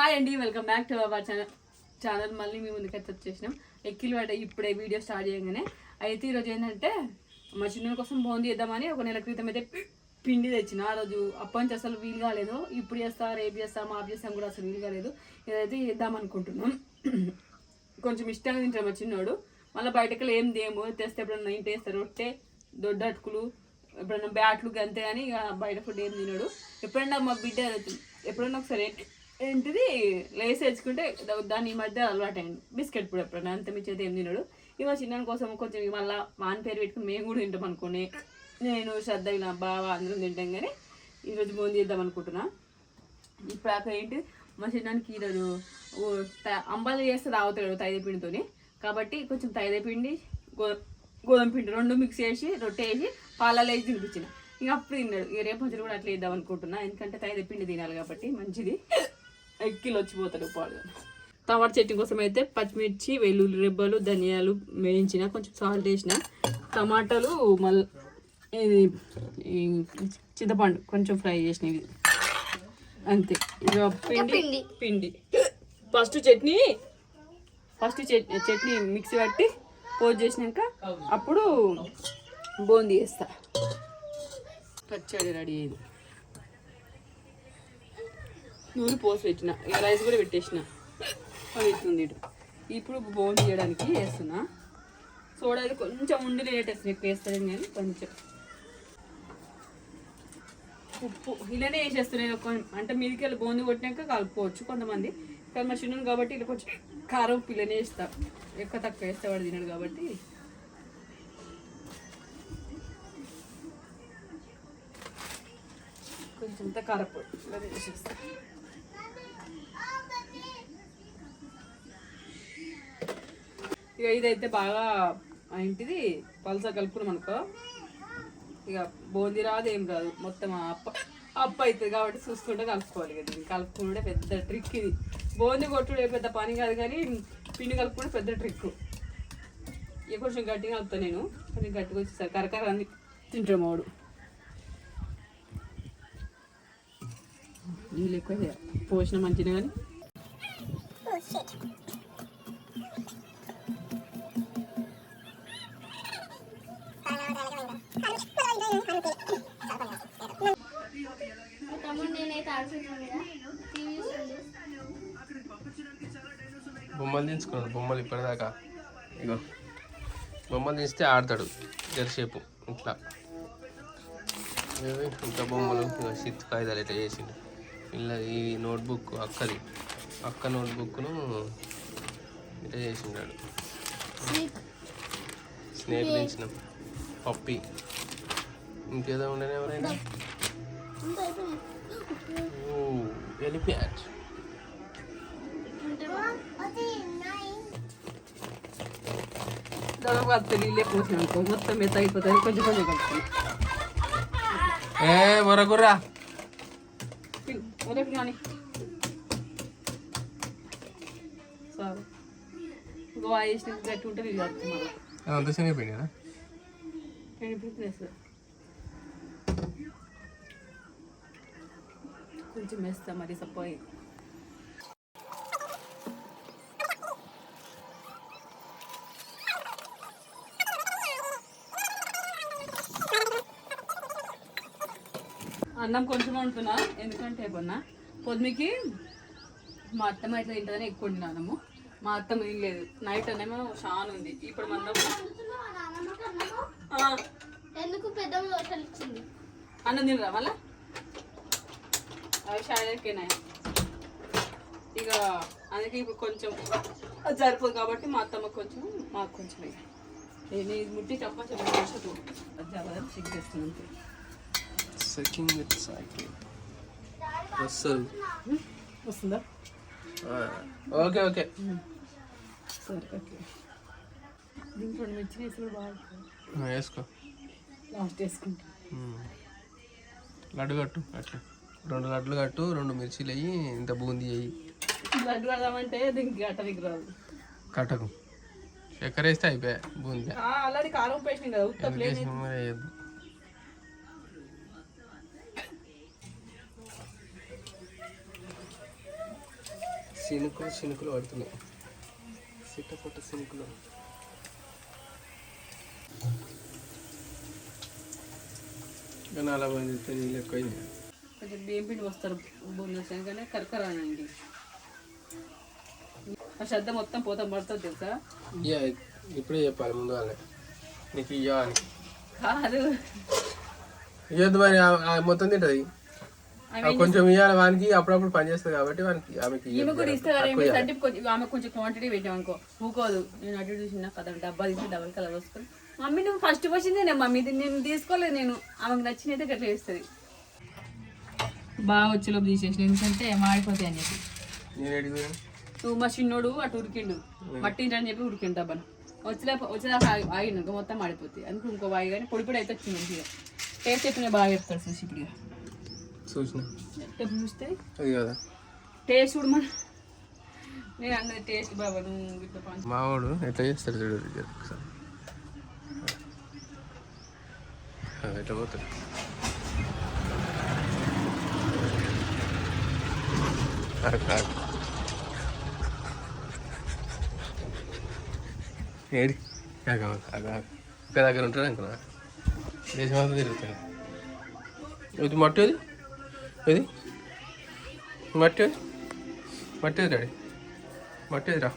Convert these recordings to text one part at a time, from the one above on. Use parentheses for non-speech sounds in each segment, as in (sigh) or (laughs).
Hi అండి welcome back to our channel channel మళ్ళీ మేము ముందుకైతే వచ్చేసినాం. ఎక్కిలు పడ్డ ఇప్పుడే వీడియో స్టార్ట్ చేయగానే. అయితే ఈరోజు ఏంటంటే మా చిన్న కోసం బోంది చేద్దామని ఒక నెల క్రితం అయితే పిండి తెచ్చిన. ఆ రోజు అప్పటి నుంచి అసలు వీలు కాలేదు. ఇప్పుడు చేస్తా రేపు చేస్తా మాపు చేస్తాం కూడా అసలు వీలు కాలేదు. ఇదైతే చేద్దాం అనుకుంటున్నాం. కొంచెం ఇష్టంగా తింటాం మా చిన్నోడు. మళ్ళీ బయటకు ఏం దేము తెస్తే ఎప్పుడన్నా ఇంటి వేస్తారు రొట్టె దొడ్డ అటుకులు ఎప్పుడన్నా బ్యాట్లు అంతే అని ఇక బయట ఫుడ్ ఏం తినడు. ఎప్పుడన్నా మా బిడ్డ ఎప్పుడన్నా ఒకసారి ఏంటిది? లేస్ వేసుకుంటే దాని దాన్ని ఈ మధ్య అలవాటు అయింది బిస్కెట్ కూడా ఎప్పుడన్నా అంత మించి ఏం తినడు? ఇక చిన్న కోసం కొంచెం మళ్ళీ మాన్ పేరు పెట్టుకుని మేము కూడా తింటాం అనుకుని. నేను శ్రద్ధ నా బావ అందరం తింటాం కానీ ఈరోజు బోంది చేద్దాం అనుకుంటున్నా. ఇప్పుడు అక్కడ ఏంటి? మా చిన్నానికి ఈరోజు త- అంబాలు చేస్తే తాగుతాడు తైదే పిండితోని. కాబట్టి కొంచెం తైదే పిండి గో గోధుమ పిండి రెండు మిక్స్ చేసి రొట్టె వేసి పాలలో వేసి తినిపించిన. ఇక అప్పుడు తిన్నాడు. ఇక రేపు కూడా అట్లా వేద్దాం అనుకుంటున్నా. ఎందుకంటే తైదే పిండి తినాలి కాబట్టి మంచిది. ఎక్కిలు వచ్చిపోతాడు పాడు. టమాటా చట్నీ కోసం అయితే పచ్చిమిర్చి వెల్లుల్లి రెబ్బలు ధనియాలు వేయించిన కొంచెం సాల్ట్ వేసిన టమాటాలు మళ్ళీ ఇది చింతపండు కొంచెం ఫ్రై చేసినవి. అంతే. ఇక పిండి పిండి. First chutney first chutney chutney mixie పట్టి పోజ్ చేసినాక అప్పుడు బూందీ వేస్తా. పచ్చడి రెడీ అయింది. నూనె పోసి పెట్టిన. ఇక రైస్ కూడా పెట్టేసిన. అవుతుంది ఇటు. ఇప్పుడు బోన్ చేయడానికి వేస్తున్నా. సోడా అయితే కొంచెం ఉండి లేటేస్తుంది. ఎక్కువ వేస్తుంది కానీ కొంచెం. ఉప్పు. ఇలానే వేసేస్తున్నాయి కొం- అంటే మీదకి వెళ్ళి బోంది కొట్టినాక కలుపుకోవచ్చు కొంతమంది. కానీ మా చిన్న కాబట్టి ఇలా కొంచెం కారం ఉప్పు ఇలానే వేస్తా. ఎక్కువ తక్కువ వేస్తే వాడు తినడు కాబట్టి. కొంచెం అంత కారపొడి ఇలా వేసేస్తా. ఇక ఇదైతే బాగా ఏంటిది పలస కలుపుకున్నాం అనుకో. ఇక బోంది రాదు ఏం రాదు. మొత్తం అప్ప అప్ప అవుతుంది కాబట్టి చూసుకుంటే కలుపుకోవాలి కదా కలుపుకుంటే పెద్ద ట్రిక్ ఇది. బోంది కొట్టుడు పెద్ద పని కాదు కానీ పిండి కలుపుకుంటే పెద్ద ట్రిక్ ఇక కొంచెం గట్టిగా కలుపుతాను నేను. కొంచెం గట్టిగా వచ్చేసరి కరకర అని తింటాం వాడు. నీళ్ళు ఎక్కువ పోషణ మంచిగా కానీ. బొమ్మలు దించుకున్నాడు బొమ్మలు ఇప్పటిదాకా. ఇగో. బొమ్మలు దించితే ఆడతాడు జరసేపు ఇట్లా. ఇంకా బొమ్మలు సిత్ కాగితాలు ఇట్లా చేసిండు. ఇలా ఈ నోట్బుక్ అక్కది. అక్క నోట్బుక్ను ఇట్లా చేసిండాడు. స్నేక్ దించినాం. పప్పి. ఇంకేదో ఉండేనా ఎవరైనా ఓ ఎలిఫెంట్ దాదాపు వస్తే నీళ్ళే పోసిన అనుకో మొత్తం మెత్త అయిపోతుంది కొంచెం కొంచెం కలుపుకుని ఏ వరగుర్రా రేపు కానీ సరే గోవా వేసిన గట్టి ఉంటే నీళ్ళు వస్తుంది మళ్ళీ అంత శనగపిండినా నేను ఇప్పుడు కొంచెం వేస్తా మరి సపోయి అన్నం కొంచెం వండుతున్నా ఎందుకంటే పొన్న పొద్దుకి మా అత్తమ్మ ఇట్లా తింటుందని ఎక్కువ వండిన అన్నము. మా అత్తమ్మ తినలేదు నైట్ అనేమో షాన్ ఉంది. ఇప్పుడు మనం ఎందుకు పెద్ద అన్నం తినరా మళ్ళా? అవి షాయకేనా ఇక అందుకే ఇప్పుడు కొంచెం సరిపోదు కాబట్టి మా అత్తమ్మ కొంచెం మాకు కొంచెం. నేను ఇది ముట్టి అది జబర్దస్త్ చెక్ చేస్తున్నాను సకింగ్ విత్ సైకిల్ వస్తుంది. వస్తుందా? Okay okay. సరే ఓకే. దీంట్లో మిర్చి వేసి కూడా బాగా వేసుకో. లాస్ట్ వేసుకుంటా. లడ్డు కట్టు అట్లా. రెండు లడ్లు కట్టు రెండు మిర్చీలు అయ్యి ఇంత బూందీ అయ్యి లడ్డు కడదామంటే దీనికి గట్టనికి రాదు. కట్టకు. చక్కెర వేస్తే అయిపోయా బూందీ. ఆల్రెడీ కారం పేసినాం కదా ఉత్త ప్లేన్ వేయద్దు. శినుకులు శినుకులు పడుతున్నాయి. సిట్టపొట్ట శినుకులు కానీ అలా పోయింది నీళ్ళు ఎక్కువైంది కొంచెం బియ్యం పిండి వస్తారు బొమ్మలు కానీ కరకరానండి ఆ శ్రద్ధ మొత్తం పోతాం పడుతుంది తెలుసా? ఇప్పుడే చెప్పాలి ముందు వాళ్ళే నీకు అని. కాదు. ఇయ్యొద్దు మరి మొత్తం తింటది. ఆమె కొంచెం ఇవ్వాలి వానికి అప్పుడప్పుడు పని చేస్తుంది కాబట్టి వానికి ఆమెకి ఇయ్యొద్దు. కూడా ఇస్తే తక్కువ ఇయ్యాలి. అంటే కొంచెం ఆమె కొంచెం క్వాంటిటీ పెట్టాం అనుకో. ఊకోదు. నేను అటు చూసిన కదా డబ్బా తీసి డబల్ కలర్ వస్తుంది మమ్మీ నువ్వు ఫస్ట్ వచ్చిందే నేను మమ్మీ నేను తీసుకోలేదు నేను. ఆమెకు నచ్చినైతే గట్లా వేస్తుంది బాగా వచ్చేలోపు తీసేసిన. ఎందుకంటే మాడిపోతాయి అని చెప్పి. నువ్వు మా చిన్నోడు అటు ఉరికిండు. మట్టిండు అని చెప్పి ఉరికిండు డబ్బను వచ్చలే వచ్చేదాకా ఇంకా మొత్తం మాడిపోతాయి. అందుకు ఇంకో బాగా కానీ పొడి పొడి అయితే వచ్చింది మంచిగా. టేస్ట్ చెప్పిన బాగా చెప్తాడు చూసి ఇప్పుడు. చూసిన? చూస్తే? టేస్ట్ కూడా మన నేను అన్నది టేస్ట్ బాబా నువ్వు ఇట్లా పంచు. మావాడు ఎట్లా చేస్తాడు చూడు ఒకసారి. ఎట్లా పోతాడు ఆగు, ఆగు. ఏడి. ఒక దగ్గర ఉంటాడు అనుకున్నా దేశం అంతా తిరుగుతాడు ఇది మట్టి అది ఇది మట్టి అది మట్టి అది డాడీ? మట్టి రా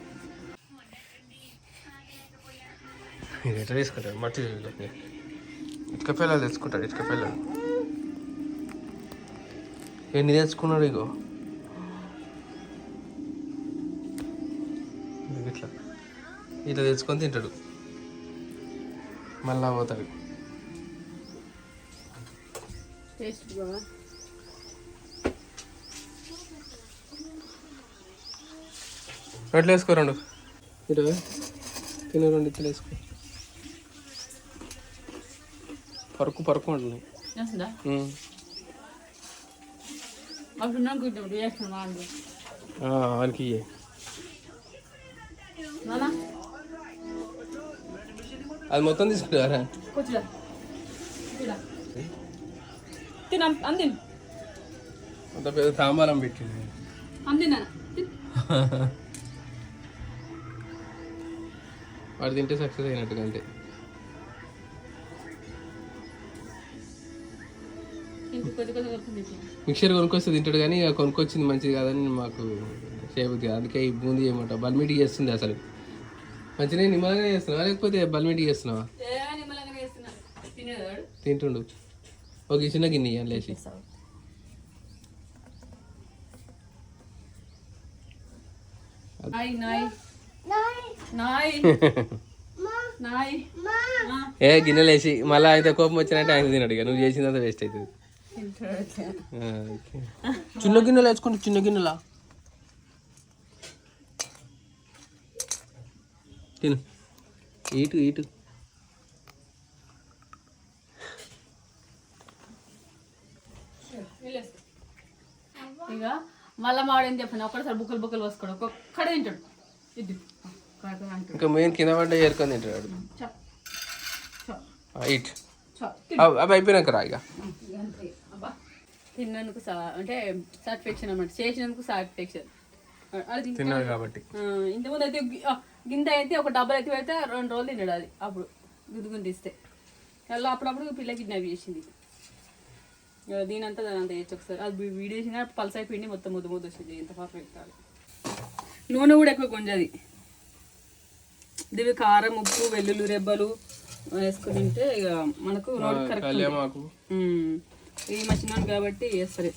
ఇది ఎట్లా తీసుకుంటాడు మట్టి ఇటుక పిల్లలు తెచ్చుకుంటాడు ఇటుక పిల్లలు ఎన్ని తెచ్చుకున్నాడు ఇగో? ఇట్లా తెచ్చుకొని తింటాడు. మళ్ళా పోతాడు. రొట్టెలు వేసుకో రెండు? ఇటు తిన రెండు ఇట్లు వేసుకో. పరుకు పరుకు అంటున్నాయి. చేస్తుందా అది మొత్తం తీసుకుంటారా అంది అంత పెద్ద తాంబాలం పెట్టింది. వాడు తింటే సక్సెస్ అయినట్టుగా అంతే. మిక్చర్ కొనుక్కొస్తే తింటాడు కానీ ఇక కొనుక్కొచ్చింది మంచిది కాదని మాకు చేయబుద్ది. అందుకే ఈ బూందీ చేయమంట బల్మీటి చేస్తుంది అసలు మంచిగా నిమ్మలంగా చేస్తున్నావా? లేకపోతే బల్మీటి చేస్తున్నావా? తింటుండు. ఒక చిన్న గిన్నె లేచి. ఏ గిన్నె లేచి. మళ్ళీ అయితే కోపం వచ్చినట్టే ఆయన తినడు ఇక. నువ్వు చేసిందంతా వేస్ట్ అవుతుంది. ఆ, ఓకే. చిన్న గిన్నెలు వేసుకోండి చిన్న గిన్నెలా? తిను. ఈటు వెళ్ళేసుకో. ఇక మళ్ళా మాడేం చెప్పిన ఒక్కడసారి బుక్కలు బుక్కలు పోసుకోడు ఒక్కడే తింటాడు. ఇది. ఇంకా మెయిన్ కింద పడ్డ ఏరుకొని తింటాడు ఇట్. అవి అయిపోయినాక రా ఇక తిన్నందుకు సా అంటే సాటిస్ఫాక్షన్ అన్నమాట. చేసినందుకు సాటిస్ఫాక్షన్ తిన్నాడు కాబట్టి. ఇంతకుముందు అయితే గింత అయితే ఒక డబ్బులు అయితే పెడితే రెండు రోజులు తిన్నాడు అది. అప్పుడు గుద్దుకుని తీస్తే అలా అప్పుడప్పుడు పిల్ల కిడ్నాప్ చేసింది. ఇక దీనంతా దాని అంత చేయొచ్చు ఒకసారి. అది వీ- వీడియో చేసిన పల్స్ అయిపోయింది మొత్తం ముద్దు ముద్దు వచ్చింది ఎంత పర్ఫెక్ట్ అది నూనె కూడా ఎక్కువ కొంజది. ఇవి కారం ఉప్పు వెల్లుల్లి రెబ్బలు వేసుకుని తింటే ఇక మనకు కరెక్ట్ ఈ మచ్చినాను కాబట్టి వేస్తారు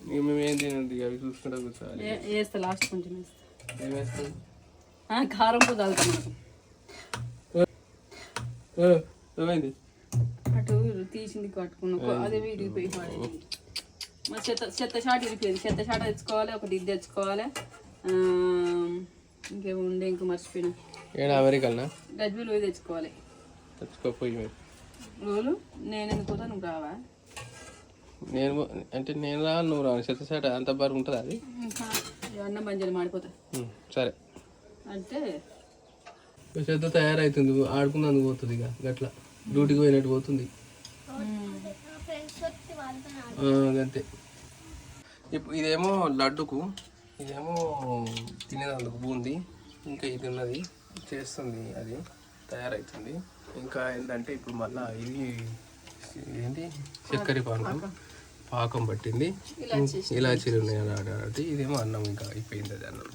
ఇక మేము ఏం తినండి అవి చూసుకుంటా కూర్చోవాలి ఏ- వేస్తా లాస్ట్ కొంచెం వేస్తా. ఏం వేస్తుంది ఆ, కారం తాగుతాం ఏమైంది? అటు తీసింది కట్టుకున్న అదే విరిగిపోయి పడేది. మా చెత్త చెత్త షాట్ విరిగిపోయింది చెత్త షాట్ తెచ్చుకోవాలి ఒకటి ఇది తెచ్చుకోవాలి. ఆ, ఇంకేమో ఉండే ఇంకో మర్చిపోయినా. ఏడా అమెరికల్నా? గజ్బీలు పోయి తెచ్చుకోవాలి. తెచ్చుకోపోయి మరి. రోజు నేను ఎందుకు పోతా నువ్వు రావా? నేను అంటే నేను రా నువ్వు రా చెత్త అంత బరువు ఉంటుంది అది? అన్నం బంజలు మాడిపోతా. సరే. అంటే చెత్త తయారవుతుంది ఆడుకున్నందుకు పోతుంది ఇక గట్ల. డ్యూటీకి పోయినట్టు పోతుంది. అంతే ఇప్పుడు ఇదేమో లడ్డుకు ఇదేమో తినేదందుకు బూంది. ఇంకా ఇది ఉన్నది చేస్తుంది అది తయారవుతుంది ఇంకా ఏంటంటే ఇప్పుడు మళ్ళా ఇది ఏంటి? చక్కెర పానకం పాకం పట్టింది. ఇలాచీలు. ఉన్నాయి కాబట్టి ఇదేమో అన్నం ఇంకా అయిపోయింది అది అన్నం.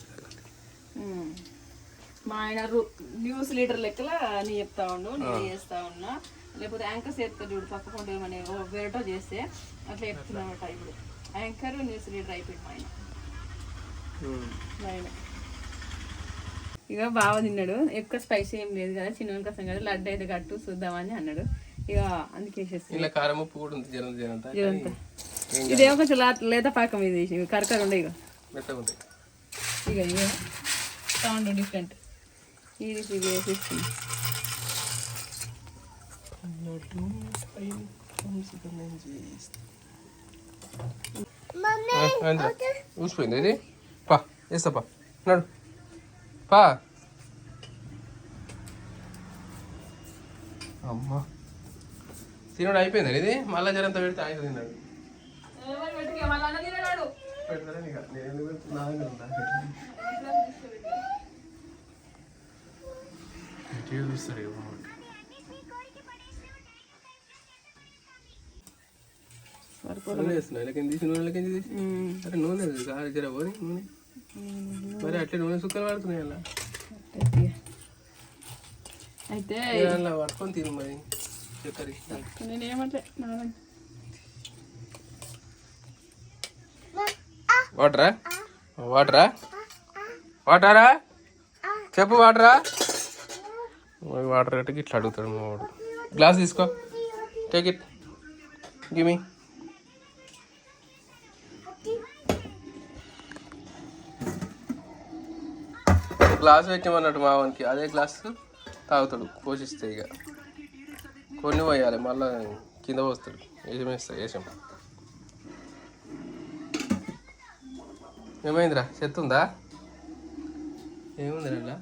మా ఆయన న్యూస్ లీటర్ లెక్కల అని చెప్తా ఉండు నేను చేస్తా ఉన్నా. లేకపోతే యాంకర్ చేస్తా చూడు పక్క కొండ ఏమని వేరేటో చేస్తే అట్లా చెప్తున్నమాట ఇప్పుడు. యాంకర్ న్యూస్ లీటర్ అయిపోయింది మా ఆయన. ఇక బాగా తిన్నాడు. ఎక్కువ స్పైసీ ఏం లేదు కదా చిన్న కోసం కదా లడ్డు అయితే గట్టు చూద్దామని అన్నాడు. ఇక అందుకే ఇలా కారం ఉప్పు కూడా ఉంది జనంతా ఇదంతా ఇదేమో కొంచెం లేత పాకం ఇది కరకర ఉండే ఇక మెత్తగా ఉంటాయి. ఇక ఇక సౌండ్ డిఫరెంట్. ఇది ఇది వేసేస్తుంది ఊసిపోయింది ఇది? పా వేస్తా పా. నడు. పా. అమ్మా. తినడు అయిపోయింది ఇది మళ్ళా జరంతా పెడితే ఆయన తిన్నాడు. చూస్తాడు అరే నూనె కాదు జర పోనీ నూనె. మరి అట్లే నూనె సుక్కలు పడుతున్నాయి అలా. అయితే అలా పట్టుకొని తిను మరి. వాటరా? వాటరా? వాటరా? చెప్పు వాటరా? వాటర్ కట్టి ఇట్లా అడుగుతాడు మా వాడు. గ్లాస్ తీసుకో. టేక్ ఇట్ గిమి గ్లాస్ పెట్టమన్నట్టు మావానికి అదే గ్లాస్ తాగుతాడు. పోషిస్తే ఇక. కొన్ని పోయాలి మళ్ళా కింద పోస్తాడు వేసం వేస్తాడు వేసం ఏమైందిరా? చెత్త ఉందా? ఏముందిరా ఇలా?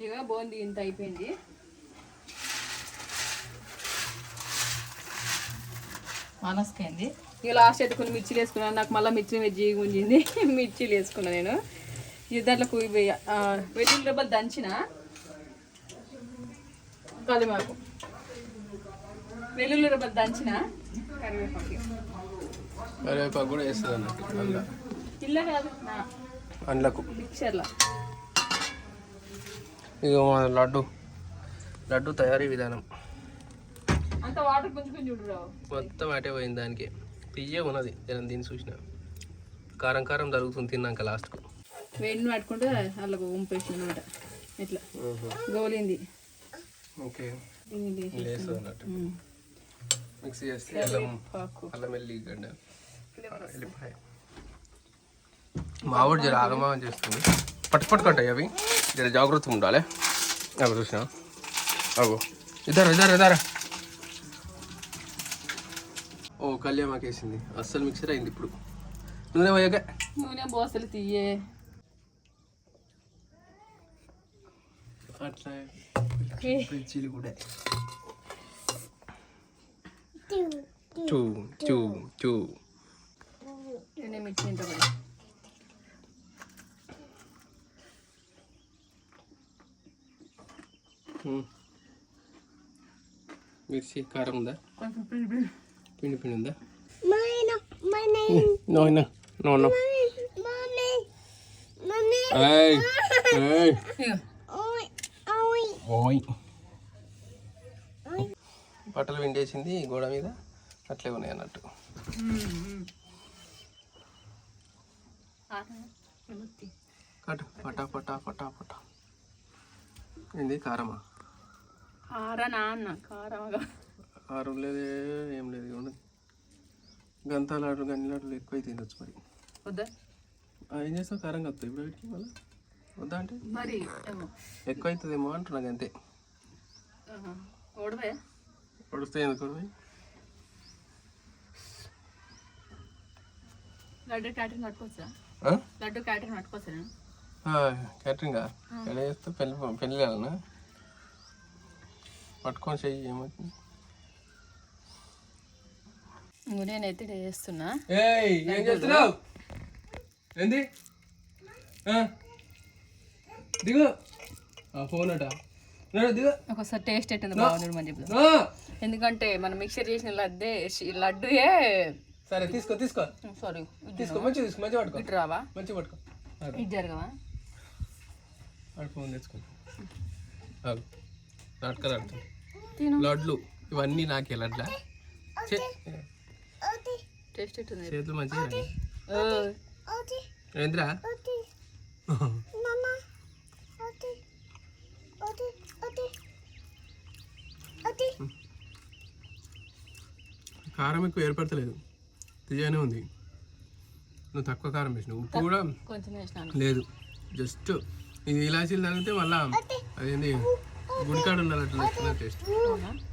ఇక బోంది ఇంత అయిపోయింది. మనస్కైంది. ఇక లాస్ట్ అయితే కొన్ని మిర్చిలు వేసుకున్నాను నాకు మళ్ళీ మిర్చి వెజ్జి గుంజింది. (laughs) మిర్చిలు వేసుకున్నా నేను. ఇది దాంట్లో రెబ్బలు దంచిన కలిమాకు వెల్లుల్లి దంచిన? కరివేపాకు కరివేపాకు కూడా వేస్తుంది అన్నట్టు ఇల్ల కాదు. అండ్లకు. మిక్చర్లో ఇక మన లడ్డు. లడ్డు తయారీ విధానం. అంత వాటర్ పుంజుకొని చూడు రావు. మొత్తం అటే పోయింది దానికి. తీయే ఉన్నది జనం దీన్ని చూసిన. కారం కారం జరుగుతుంది తిన్నాక లాస్ట్కు. వేడిని పట్టుకుంటే వాళ్ళకు ఉంపేసింది అనమాట ఇట్లా గోలింది. ఓకే. వేస్తుంది అన్నట్టు. మిక్సీ చేస్తే అల్లం అల్లం వెల్లి గడ్డ. వెళ్ళిపోయి మా ఊడు జర ఆగమాగం చేస్తుంది. పట్టు పట్టుకుంటాయి అవి. జర జాగ్రత్త ఉండాలి. అవి చూసిన? అగో. ఇద్దరు ఇద్దరు ఇద్దరు. ఓ కళ్యామాకేసింది. అస్సలు మిక్సర్ అయింది ఇప్పుడు. నూనె పోయాక. నూనె బోసలు తీయే. అట్లా. మిర్చీలు కూడా చూ చూ చూ నూనె మిర్చి ఇంత పడి ఉమ్. మిర్చి కారం ఉందా కొంచెం పిండి పిండి పిండి పిండి ఉందా Mine, my name, no no no no ఓయ్. బట్టలు విండేసింది గోడ మీద. అట్లే ఉన్నాయి అన్నట్టు. కట్ పటా పటా పటా పటా ఏంది కారమా? కారం లేదే ఏం లేదు ఇవ్వండి గంతాలాడు గన్నిలాడు ఎక్కువ తినొచ్చు మరి. ఏం చేస్తావు? కారం కలుపుతావు? ఇప్పుడు వీటికి మళ్ళీ? వద్దా అంటే? మరి ఎక్కువ అవుతుందేమో అంటున్నాను అంతే ఓడవే పొడిస్తే ఎందుకు లడ్డు క్యాటరింగ్? లడ్డు క్యాటరింగ్ ఎలా చేస్తే పెళ్ళి పెళ్ళి వెళ్ళనా పట్టుకొని చెయ్యి ఏమవుతుంది? నేనైతే చేస్తున్నా. ఏం చేస్తున్నావు? ఏంది? దిగు. ఆ, ఫోన్ అట. దిగు. ఒకసారి టేస్ట్ ఎట్టుంది బాగుంది ఆ! ఎందుకంటే మనం మిక్సర్ చేసిన లడ్డే లడ్డుయే. సరే తీసుకో తీసుకో. సారీ తీసుకో మంచిగా తీసుకో మంచిగా పట్టుకో. ఇటు రావా మంచిగా పట్టుకో. ఇటు జరగవా? ఫోన్ తెచ్చుకో. నాటకాలు ఆడుతుంది తిను. లడ్లు ఇవన్నీ నాకే లడ్లా. చే టేస్ట్ ఎట్టుంది? చేతులు మంచిగా ఏంద్రా (laughs) కారం ఎక్కువ ఏర్పడతలేదు. తీయనే ఉంది. నువ్వు తక్కువ కారం వేసినావు ఉప్పు కూడా లేదు. జస్ట్ ఇది ఇలాచీలు తగిలితే మళ్ళా అదేంది? గుడికాడ ఉండాలి అట్లా వస్తుంది టేస్ట్.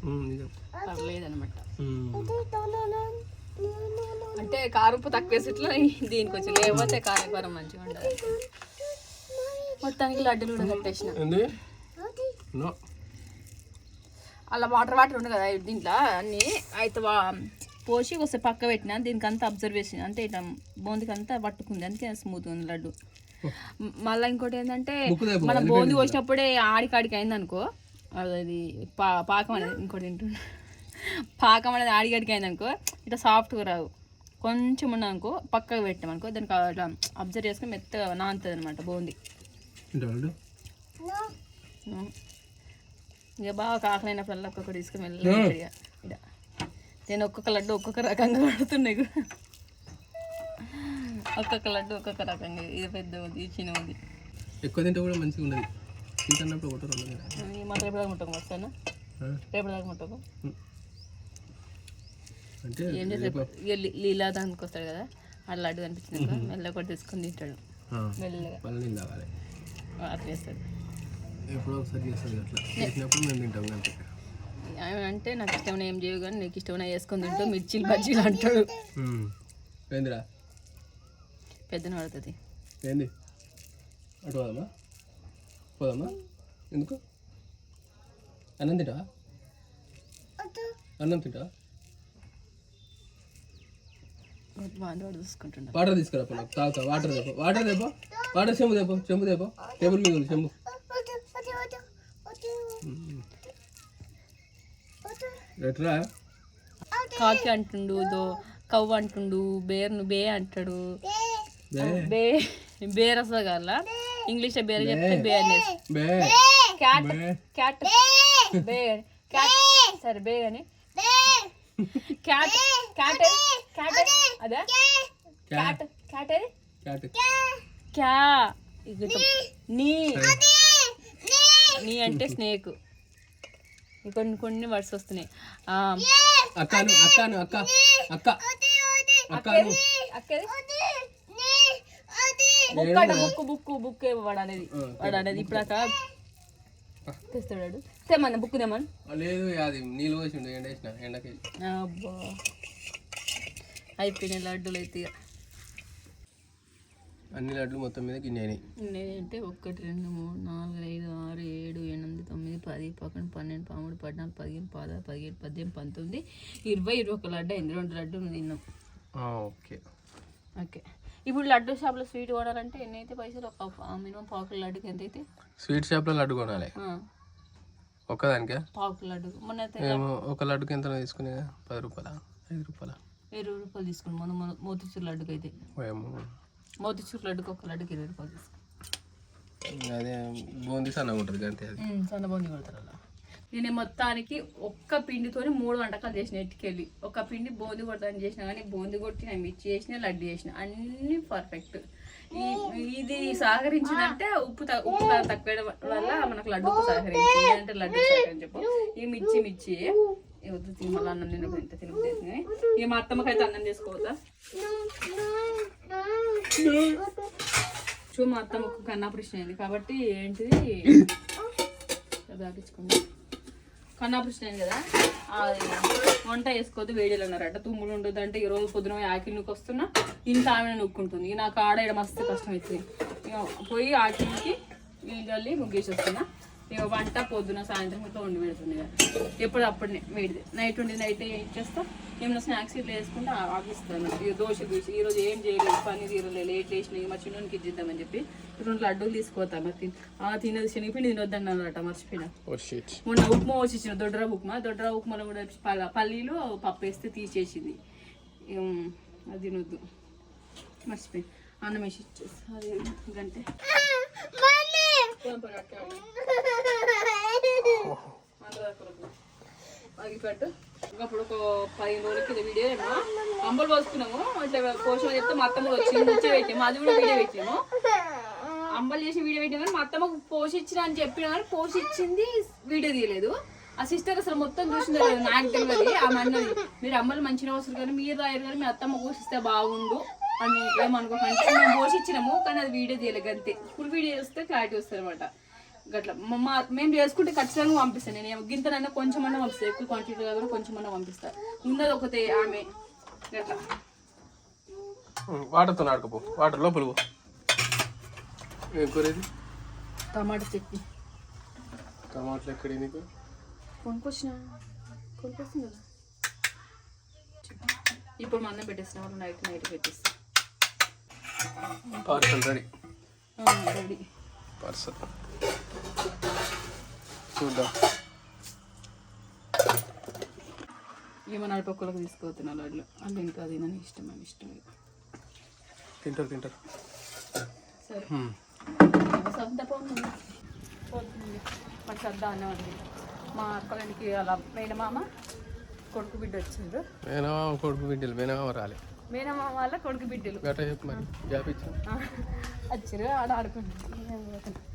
ఉమ్. అంటే కారుపు తక్కువ వేసిట్లో దీనికి వచ్చి లేకపోతే కారకారం మంచిగా ఉండదు. మొత్తానికి లడ్డూలు కూడా కట్టేసిన. ఏంది? నో అలా వాటర్ వాటర్ ఉంది కదా దీంట్లో అన్ని. అయితే వా- పోసి వస్తే పక్క పెట్టిన దీనికి అంతా అబ్జర్వేషన్ అంటే ఇట్లా బోందికి అంతా పట్టుకుంది అందుకే స్మూత్ ఉంది లడ్డు. మళ్ళీ ఇంకోటి ఏంటంటే మనం బోంది పోసినప్పుడే ఆడికాడికి అయింది అనుకో అది పా పాకం అనేది ఇంకోటి ఏంటంటే పాకం అనేది ఆడికాడికి అయింది అనుకో ఇట్లా సాఫ్ట్గా రావు. కొంచెం ఉన్నానుకో పక్కకు పెట్టాం అనుకో దానికి అట్లా అబ్జర్వ్ చేసుకుని మెత్తగా నానుతుంది అనమాట బోంది. ఇక బాగా కాకలైనప్పుడల్లా ఒక్కొక్కటి తీసుకుని వెళ్ళి ఇక. నేను ఒక్కొక్క లడ్డు ఒక్కొక్క రకంగా పడుతున్నాయి. ఒక్కొక్క లడ్డు ఒక్కొక్క రకంగా. ఇది పెద్ద ఉంది చిన్న ఉంది ఎక్కువ తింటే కూడా మంచిగా ఉండదు. తింటున్నప్పుడు ఒకటి రెండు మాత్రం ముట్టకు వస్తాను? ఆ? రేపు దాకా ముట్టకు అంటే ఏం లీలా దానికి వస్తాడు కదా? ఆ లడ్డు కనిపించింది మెల్లగా ఒకటి తీసుకొని తింటాడు. మెల్లగా. అట్లా చేస్తాడు. ఎప్పుడో ఒకసారి చేస్తుంది అట్లా. చేసినప్పుడు మేము తింటాం అంతే. అంటే నాకు ఇష్టమైన ఏం చేయవు కానీ నీకు ఇష్టమైన వేసుకొని తింటూ మిర్చీలు బజ్జీలు అంటాడు. ఏందిరా? పెద్దన పడుతుంది. ఏంది? అటు పోదామా? పోదామా? ఎందుకు? అన్నం తింటావా? అన్నం తింటావా? వాడు వాడు చూసుకుంటుండ. వాటర్ తీసుకురా నాకు తాగుతా. వాటర్ తెపో వాటర్ తెపో వాటర్ చెంబు తెపో చెంబు తెపో టేబుల్ మీద ఉంది చెంబు. కాకి అంటుండు దో కవ్వ అంటుండు బేర్ను బే అంటాడు. బే? బే బేర్ వస్తుంది కదా ఇంగ్లీష్ బేర్ చెప్తే బే అనేసి. బే. క్యాట్ క్యాట్ బే. క్యాట్ సరే బే అని క్యాట్ క్యాట్ క్యాట్ అదే. Cat cat cat. క్యా. నీ. నీ అంటే స్నేక్. కొన్ని కొన్ని వర్డ్స్ వస్తున్నాయి. అక్కను అక్కను అక్క అక్క. అక్కను. అక్కది బుక్ అట బుక్ బుక్ బుక్ వాడు అనేది. వాడు అనేది ఇప్పుడు అక్క తెస్తాడు. తెమ్మన్న బుక్ తెమ్మని లేదు అది నీళ్ళు పోసి ఎండ వేసిన ఎండకి. అబ్బా. అయిపోయినాయి లడ్డూలు అయితే. అన్ని లడ్లు మొత్తం మీద గిన్నె అయినాయి నేనంటే ఒకటి రెండు మూడు నాలుగు ఐదు ఆరు ఏడు ఎనిమిది తొమ్మిది పది పదకొండు పన్నెండు పదమూడు పద్నాలుగు పదిహేను పదహారు పదిహేడు పద్దెనిమిది పంతొమ్మిది ఇరవై ఇరవై ఒక లడ్డు అయింది. రెండు లడ్డు తిన్నాం. ఓకే. ఓకే. ఇప్పుడు లడ్డు షాప్లో స్వీట్ కొనాలంటే ఎన్ని అయితే పైసలు? ఒక మినిమం పావు కిలో లడ్డుకి ఎంత అయితే స్వీట్ షాప్లో లడ్డు కొనాలి. ఒక్కదానికే? పావు కిలో లడ్డు. మొన్న ఒక లడ్డుకి ఎంత తీసుకునే పది రూపాయల ఐదు రూపాయల. ఇరవై రూపాయలు తీసుకున్నాం. మొన్న మొన్న మోతిచూరు లడ్డుకి అయితే మోతిచూరు లడ్డుకి ఒక లడ్డుకి ఇరవై రూపాయలు అదే బూందీ సన్నగా ఉంటుంది అంతే అది. సన్నబోంది కొడతారు అలా. నేను మొత్తానికి ఒక్క పిండితోని మూడు వంటకాలు చేసిన ఎట్టుకెళ్ళి. ఒక పిండి బూంది కొడతాను చేసిన కానీ బూంది కొట్టిన మిర్చి చేసిన లడ్డు చేసిన అన్ని పర్ఫెక్ట్ ఈ ఇది సహకరించిందంటే ఉప్పు ఉప్పు తక్కువ వల్ల మనకు లడ్డుకు సహకరించింది. అంటే లడ్డు సహకరించి చెప్పు ఈ మిర్చి మిర్చి. వద్దు తిని మళ్ళీ అన్నం తినప్పుడు కానీ ఇక మా అత్తమ్మకైతే అన్నం చేసుకోవద్దా? చూ మా అత్తమ్మకు కన్నాపరేషన్ అయింది. కాబట్టి ఏంటిది? దాపించుకుంది కన్నాపరేషన్ అయింది కదా? అది వంట వేసుకోవద్దు వేడిలో అన్నారట తుమ్ములు ఉండదు అంటే ఈరోజు పొద్దున ఆకిలి నూకు వస్తున్నా ఇంత ఆమె నూక్కుంటుంది. ఇక నాకు ఆడ మస్తు కష్టం అవుతుంది ఇక పోయి ఆకిలికి నీళ్ళు చల్లి ముగ్గేసి వస్తున్నా. ఇక వంట పొద్దున సాయంత్రం ఇట్లా వండి పెడుతుంది కదా. ఎప్పుడు అప్పుడే వేడిది. నైట్ ఉండి నైట్ ఏం చేస్తా. ఏమైనా స్నాక్స్ ఇట్లా వేసుకుంటే ఆ- ఆగిస్తాను. ఇక దోశ గీసి ఈరోజు ఏం చేయలేదు పన్నీర్ ఈరోజు లేట్ వేసినాయి మా చిన్నకి ఇద్దామని చెప్పి రెండు లడ్డూలు తీసుకోతా మరి తిన్ ఆ తినది శనగపిండి తినొద్దన్నారట మర్చిపోయినా. ఓ షీట్ మొన్న ఉప్మా వచ్చిన దొడ్రా ఉప్మా. దొడ్రా ఉప్మాలో కూడా ప- పల్లీలు పప్పు వేస్తే తీసేసింది. అది తినొద్దు. మర్చిపోయి అన్నం వేసి అది గంటే ఒకప్పుడు ఒక పదిహేను రోజుల కింద వీడియో ఏమో అంబలు పోసుకున్నాము. ఇట్లా పోషణ చెప్తే మా అత్తమ్మ వచ్చింది వచ్చి పెట్టాము అది కూడా వీడియో పెట్టాము అంబలు చేసి వీడియో పెట్టాము కానీ మా అత్తమ్మకు పోషించిన అని చెప్పిన కానీ పోషించింది వీడియో తీయలేదు. ఆ సిస్టర్ అసలు మొత్తం చూసింది లేదు నాకు తెలియదు ఆమె అన్నది మీరు అమ్మలు మంచిగా వస్తారు కానీ మీరు రాయరు కానీ మీ అత్తమ్మ పోషిస్తే బాగుండు అని ఏమనుకోకండి మేము పోషించినాము కానీ అది వీడియో తీయలేదు అంతే. ఇప్పుడు వీడియో చూస్తే క్లారిటీ వస్తుంది అనమాట గట్లా. మా మేము చేసుకుంటే ఖచ్చితంగా పంపిస్తాను. నేను గింతనన్నా కొంచెం అన్నా పంపిస్తాను ఎక్కువ క్వాంటిటీ కాకుండా కొంచెం అన్నా పంపిస్తాను ఉన్నది ఒకతే ఆమె. గట్లా. వాటర్తో ఆడుకోపో వాటర్ లోపల పో. ఏం కూర ఇది? టమాటా చట్నీ. టమాటాలు ఎక్కడ నీకు? కొనుక్కొచ్చిన కొనుక్కొచ్చింది కదా ఇప్పుడు మన పెట్టేసిన. వాళ్ళు నైట్ నైట్ పెట్టేస్తా. పార్సల్ రెడీ రెడీ పార్సల్ చూద్దాం. ఏమో నడిపొక్కలకు తీసుకుపోతున్నా వాళ్ళు. వాళ్ళు ఇంకా అది నన్ను ఇష్టం అని ఇష్టం. తింటారు తింటారు. సరే. హ్మ్. సర్ద అన్నవాడి మా అక్కలకి అలా మేనమామ కొడుకు బిడ్డ వచ్చిండ్రు మేనమామ కొడుకు బిడ్డలు. మేనమామ రాలే. మేనమామ వాళ్ళ కొడుకు బిడ్డలు. గట్ట చెప్పు మరి. ఆ, వచ్చిర్రు ఆడ ఆడుకుంటారు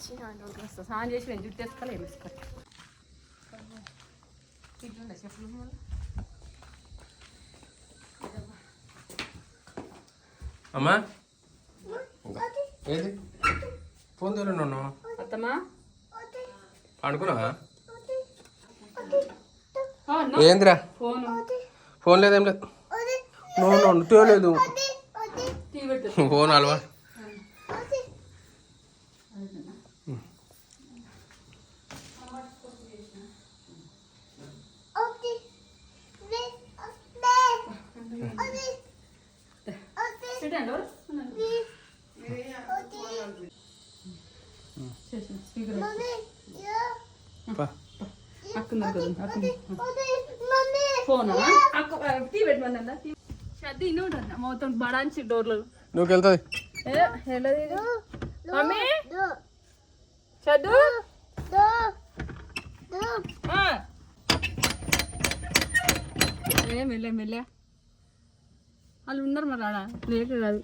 స్నానం చేసి నేను జుట్టు వేసుకోవాలి ఏమి వేసుకోవాలి ఇట్లుండే చెప్పులు మళ్ళీ అమ్మా. ఏది ఫోన్ తోలండి నన్ను అత్తమ్మా? అనుకున్నావా. ఏందిరా? ఫోను. ఫోన్ లేదేం లేదు. నో నో తేలేదు ఫోన్ అలవా పెట్టండి ఎవరు? చేసిన స్పీకర్ పా అక్కున్నారు కదా అక్కు ఫోనా అక్కు ఆ, టీ పెట్టమన్నా టీ షద్ది ఇన్ని ఉంటుంది మొత్తం బడాంచి డోర్లు నువ్వు వెళ్తుంది ఏ వెళ్ళదు ఇది మమ్మీ చద్దు ఆ. ఏ మెల్లే మెల్లే వాళ్ళు ఉన్నారు మరి ఆడ. లేక కాదు.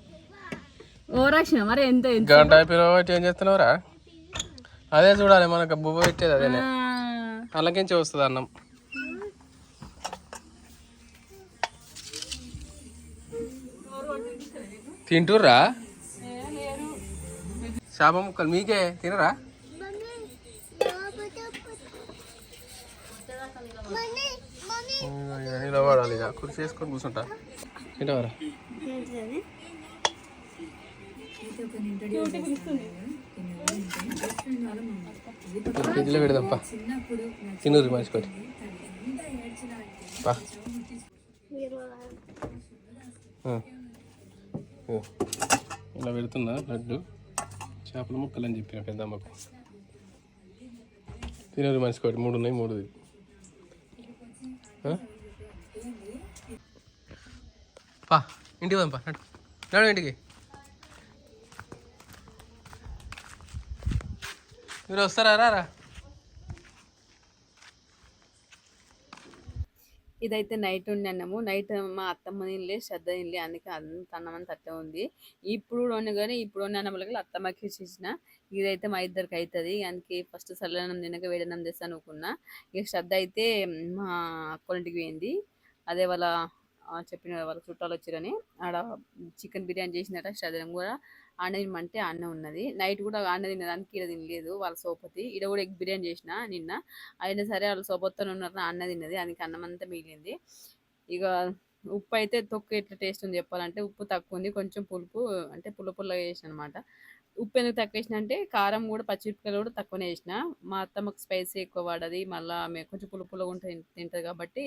ఓరాక్షణ మరి ఎంత ఎంత? గంట అయిపోయిన ఏం చేస్తున్నావురా? అదే చూడాలి మనకు బువ్వ పెట్టేది అదేనే. అలాగించే వస్తుంది అన్నం. తింటుర్రా? ఏ లేరు చేప ముక్కలు మీకే తినరా? నిలబడాలి ఇక కుర్చీ చేసుకొని కూర్చుంటా. తింటావరా ఫ్రిడ్జ్లో పెడదాంపా తినరు మర్చిపోయి పా. ఇలా పెడుతున్నా లడ్డు. చేపల ముక్కలు అని చెప్పిన పెద్దమ్మకు. తినరు మర్చిపోయి మూడు ఉన్నాయి మూడు ఇది. ఆ? పా ఇంటికి పోదాం పా నడు. నడు ఇంటికి. మీరు వస్తారా రా ఇదైతే నైట్ ఉండి అన్నము. నైట్ మా అత్తమ్మ తినలే శ్రద్ధ తినలే అందుకే అంత అన్నం అంత అట్టే ఉంది. ఇప్పుడు వండు కానీ ఇప్పుడు వండి అన్నములకి అత్తమ్మకి చేసిన. ఇదైతే మా ఇద్దరికి అవుతుంది అందుకే ఫస్ట్ సల్లనం తినక వేడన్నం చేస్తాను అనుకున్నా. ఇక శ్రద్ధ అయితే మా అక్కలింటికి పోయింది. అదే వాళ్ళ చెప్పిన వాళ్ళ చుట్టాలు వచ్చారని ఆడ చికెన్ బిర్యానీ చేసిందట శ్రద్ధ కూడా. ఆడ తినమంటే అన్నం ఉన్నది. నైట్ కూడా ఆడ తినడానికి ఈడ తినలేదు వాళ్ళ సోపతి. ఈడ కూడా ఎగ్ బిర్యానీ చేసిన నిన్న. అయినా సరే వాళ్ళ సోపత్తో ఉన్నారు అన్న తిన్నది. అందుకే అన్నం అంతా మిగిలింది. ఇక ఉప్పు అయితే తొక్కు ఎట్లా టేస్ట్ ఉంది చెప్పాలంటే ఉప్పు తక్కువ ఉంది. కొంచెం పులుపు అంటే పుల్ల పుల్లగా చేసిన అనమాట ఉప్పు ఎందుకు తక్కువ వేసిన అంటే కారం కూడా పచ్చిమిరపకాయలు కూడా తక్కువనే వేసిన. మా అత్తమ్మకు స్పైసీ ఎక్కువ పడది మళ్ళీ మేము కొంచెం పుల్ల పుల్లగా ఉంటుంది తింటుంది కాబట్టి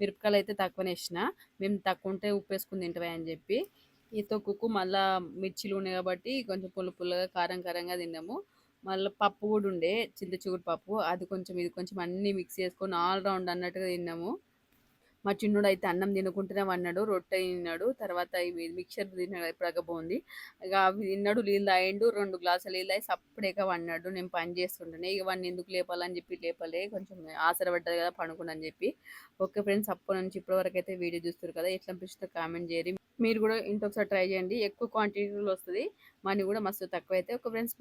మిరపకాయలు అయితే తక్కువనే వేసిన. మేము తక్కువ ఉంటే ఉప్పు వేసుకుని తింటావా అని చెప్పి. ఈ తొక్కుకు మళ్ళీ మిర్చిలు ఉన్నాయి కాబట్టి కొంచెం పుల్ల పుల్లగా కారం కారంగా తిన్నాము. మళ్ళీ పప్పు కూడా ఉండే చింత చిగురు పప్పు. అది కొంచెం ఇది కొంచెం అన్నీ మిక్స్ చేసుకొని ఆల్ రౌండ్ అన్నట్టుగా తిన్నాము. మా చిన్నుడు అయితే అన్నం తినుకుంటూనే అన్నాడు రొట్టె తిన్నాడు తర్వాత ఇవి మిక్చర్ తిన్నాడు ఇప్పుడు బాగుంది ఇక అవి తిన్నాడు నీళ్ళు తాగిండు రెండు గ్లాసులు నీళ్ళు తాగి సప్పుడేక అన్నాడు నేను పని చేస్తుంటాను ఇక వాడిని ఎందుకు లేపాలని చెప్పి లేపలే కొంచెం ఆసర పడ్డది కదా పడుకుని చెప్పి. ఓకే ఫ్రెండ్స్ అప్పటి నుంచి ఇప్పటి వరకు అయితే వీడియో చూస్తారు కదా ఎట్లా అనిపిస్తుందో కామెంట్ చేయరు మీరు కూడా ఇంకొకసారి ట్రై చేయండి ఎక్కువ క్వాంటిటీలో వస్తుంది మనీ కూడా మస్తు తక్కువ అయితే. ఒక ఫ్రెండ్స్